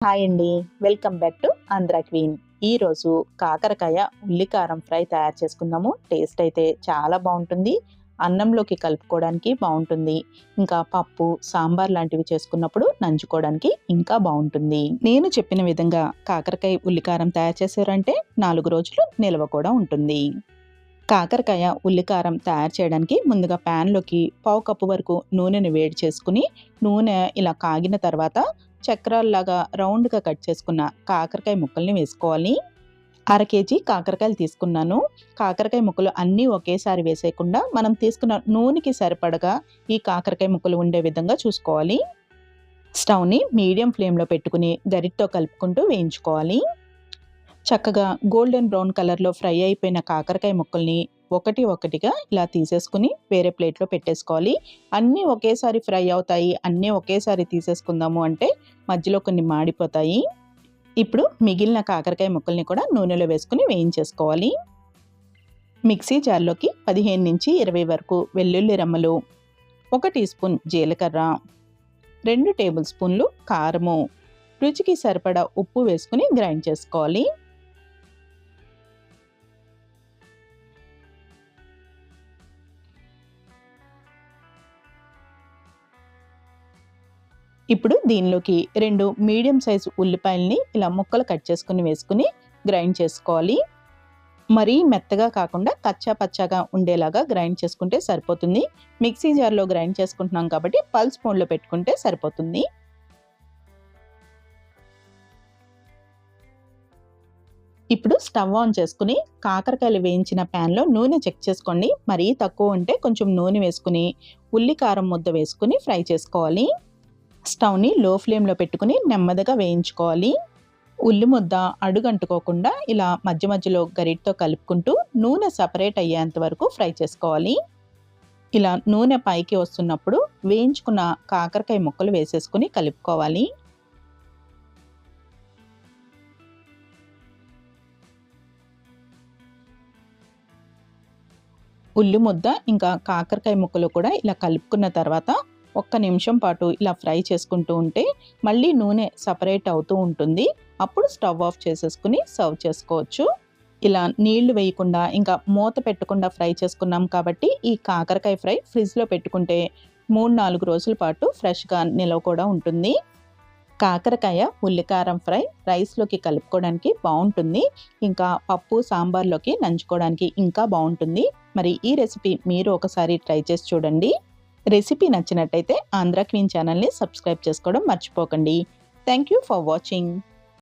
Hi అండి. Welcome back to Andhra queen. ఈరోజు కాకరకాయ ఉల్లికారం ఫ్రై తయారు చేసుకుందాము. టేస్ట్ అయితే చాలా బాగుంటుంది. అన్నంలోకి కలుపుకోవడానికి బాగుంటుంది. ఇంకా పప్పు సాంబార్ లాంటివి చేసుకున్నప్పుడు నంచుకోవడానికి ఇంకా బాగుంటుంది. నేను చెప్పిన విధంగా కాకరకాయ ఉల్లికారం తయారు చేశారంటే నాలుగు రోజులు నిల్వ కూడా ఉంటుంది. కాకరకాయ ఉల్లికారం తయారు చేయడానికి ముందుగా ప్యాన్లోకి పావు కప్పు వరకు నూనెను వేడి చేసుకుని నూనె ఇలా కాగిన తర్వాత చక్రాల్లాగా రౌండ్గా కట్ చేసుకున్న కాకరకాయ ముక్కల్ని వేసుకోవాలి. అర కేజీ కాకరకాయలు తీసుకున్నాను. కాకరకాయ ముక్కలు అన్నీ ఒకేసారి వేసేయకుండా మనం తీసుకున్న నూనెకి సరిపడగా ఈ కాకరకాయ ముక్కలు ఉండే విధంగా చూసుకోవాలి. స్టవ్ని మీడియం ఫ్లేమ్లో పెట్టుకుని గరిటతో కలుపుకుంటూ వేయించుకోవాలి. చక్కగా గోల్డెన్ బ్రౌన్ కలర్లో ఫ్రై అయిపోయిన కాకరకాయ ముక్కల్ని ఒకటి ఒకటిగా ఇలా తీసేసుకుని వేరే ప్లేట్లో పెట్టేసుకోవాలి. అన్నీ ఒకేసారి ఫ్రై అవుతాయి అన్నీ ఒకేసారి తీసేసుకుందాము అంటే మధ్యలో కొన్ని మాడిపోతాయి. ఇప్పుడు మిగిలిన కాకరకాయ ముక్కల్ని కూడా నూనెలో వేసుకుని వేయించేసుకోవాలి. మిక్సీ జార్లోకి పదిహేను నుంచి ఇరవై వరకు వెల్లుల్లి రమ్మలు ఒక టీ స్పూన్ జీలకర్ర రెండు టేబుల్ స్పూన్లు కారము రుచికి సరిపడా ఉప్పు వేసుకుని గ్రైండ్ చేసుకోవాలి. ఇప్పుడు దీనిలోకి రెండు మీడియం సైజు ఉల్లిపాయల్ని ఇలా ముక్కలు కట్ చేసుకుని వేసుకుని గ్రైండ్ చేసుకోవాలి. మరీ మెత్తగా కాకుండా కచ్చా పచ్చాగా ఉండేలాగా గ్రైండ్ చేసుకుంటే సరిపోతుంది. మిక్సీ జార్లో గ్రైండ్ చేసుకుంటున్నాం కాబట్టి పల్స్ మోడ్లో పెట్టుకుంటే సరిపోతుంది. ఇప్పుడు స్టవ్ ఆన్ చేసుకుని కాకరకాయలు వేయించిన ప్యాన్లో నూనె చెక్ చేసుకోండి. మరీ తక్కువ ఉంటే కొంచెం నూనె వేసుకుని ఉల్లి కారం ముద్ద వేసుకుని ఫ్రై చేసుకోవాలి. స్టవ్ని లో ఫ్లేమ్లో పెట్టుకుని నెమ్మదిగా వేయించుకోవాలి. ఉల్లి ముద్ద అడుగంటుకోకుండా ఇలా మధ్య మధ్యలో గరిటతో కలుపుకుంటూ నూనె సపరేట్ అయ్యేంత వరకు ఫ్రై చేసుకోవాలి. ఇలా నూనె పైకి వస్తున్నప్పుడు వేయించుకున్న కాకరకాయ ముక్కలు వేసేసుకుని కలుపుకోవాలి. ఉల్లి ముద్ద ఇంకా కాకరకాయ ముక్కలు కూడా ఇలా కలుపుకున్న తర్వాత ఒక్క నిమిషం పాటు ఇలా ఫ్రై చేసుకుంటూ ఉంటే మళ్ళీ నూనె సపరేట్ అవుతూ ఉంటుంది. అప్పుడు స్టవ్ ఆఫ్ చేసేసుకుని సర్వ్ చేసుకోవచ్చు. ఇలా నీళ్ళు వేయకుండా ఇంకా మూత పెట్టకుండా ఫ్రై చేసుకున్నాం కాబట్టి ఈ కాకరకాయ ఫ్రై ఫ్రిడ్జ్లో పెట్టుకుంటే మూడు నాలుగు రోజుల పాటు ఫ్రెష్గా నిలవ కూడా ఉంటుంది. కాకరకాయ ఉల్లికారం ఫ్రై రైస్లోకి కలుపుకోవడానికి బాగుంటుంది. ఇంకా పప్పు సాంబార్లోకి నంచుకోవడానికి ఇంకా బాగుంటుంది. మరి ఈ రెసిపీ మీరు ఒకసారి ట్రై చేసి చూడండి. రెసిపీ నచ్చినట్టయితే ఆంధ్ర క్వీన్ ఛానల్ని సబ్స్క్రైబ్ చేసుకోవడం మర్చిపోకండి. Thank you for watching.